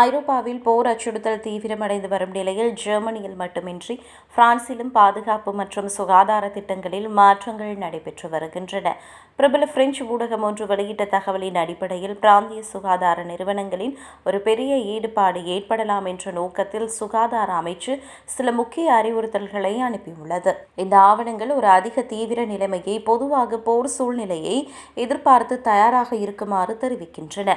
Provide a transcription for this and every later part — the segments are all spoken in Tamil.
ஐரோப்பாவில் போர் அச்சுறுத்தல் தீவிரமடைந்து வரும் நிலையில் ஜெர்மனியில் மட்டுமின்றி பிரான்சிலும் பாதுகாப்பு மற்றும் சுகாதார திட்டங்களில் மாற்றங்கள் நடைபெற்று வருகின்றன. பிரபல பிரெஞ்சு ஊடகம் ஒன்று வெளியிட்ட தகவலின் அடிப்படையில் பிராந்திய சுகாதார நிறுவனங்களின் ஒரு பெரிய ஈடுபாடு ஏற்படலாம் என்ற நோக்கத்தில் சுகாதார அமைச்சு சில முக்கிய அறிவுறுத்தல்களை அனுப்பியுள்ளது. இந்த ஆவணங்கள் ஒரு அதிக தீவிர நிலைமையை பொதுவாக போர் சூழ்நிலையை எதிர்பார்த்து தயாராக இருக்குமாறு தெரிவிக்கின்றன.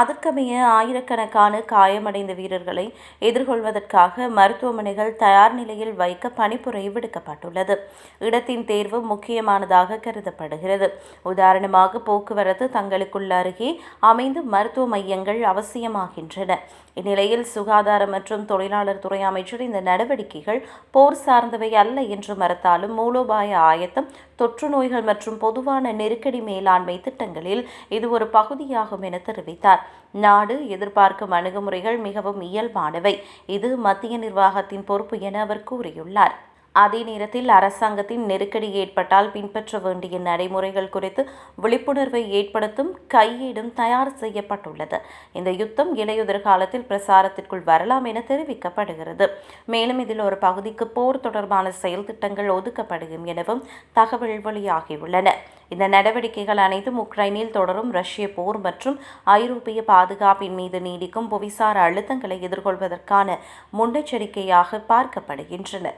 அதற்கமைய ஆயிரக்கணக்கான காயமடைந்த வீரர்களை எதிர்கொள்வதற்காக மருத்துவமனைகள் தயார் நிலையில் வைக்க பணிப்புரை விடுக்கப்பட்டுள்ளது. இடத்தின் தேர்வு முக்கியமானதாக கருதப்படுகிறது. உதாரணமாக போக்குவரத்து தங்களுக்குள்ள அருகே அமைந்து மருத்துவ மையங்கள் அவசியமாகின்றன. இந்நிலையில் சுகாதார மற்றும் தொழிலாளர் துறை அமைச்சர் இந்த நடவடிக்கைகள் போர் சார்ந்தவை அல்ல என்று மறுத்தாலும் மூலோபாய ஆயத்தம் தொற்று நோய்கள் மற்றும் பொதுவான நெருக்கடி மேலாண்மை திட்டங்களில் இது ஒரு பகுதியாகும் என தெரிவித்தார். நாடு எதிர்பார்க்கும் அணுகுமுறைகள் மிகவும் இயல்பானவை. இது மத்திய நிர்வாகத்தின் பொறுப்பு என அவர் கூறியுள்ளார். அதே நேரத்தில் அரசாங்கத்தின் நெருக்கடி ஏற்பட்டால் பின்பற்ற வேண்டிய நடைமுறைகள் குறித்து விழிப்புணர்வை ஏற்படுத்தும் கையேடும் தயார் செய்யப்பட்டுள்ளது. இந்த யுத்தம் இலையுதிர் காலத்தில் பிரசாரத்திற்குள் வரலாம் என தெரிவிக்கப்படுகிறது. மேலும் இதில் ஒரு பகுதிக்கு போர் தொடர்பான செயல் திட்டங்கள் ஒதுக்கப்படும் எனவும் தகவல் வெளியாகியுள்ளன. இந்த நடவடிக்கைகள் அனைத்தும் உக்ரைனில் தொடரும் ரஷ்ய போர் மற்றும் ஐரோப்பிய பாதுகாப்பின் மீது நீடிக்கும் புவிசார் அழுத்தங்களை எதிர்கொள்வதற்கான முன்னெச்சரிக்கையாக பார்க்கப்படுகின்றன.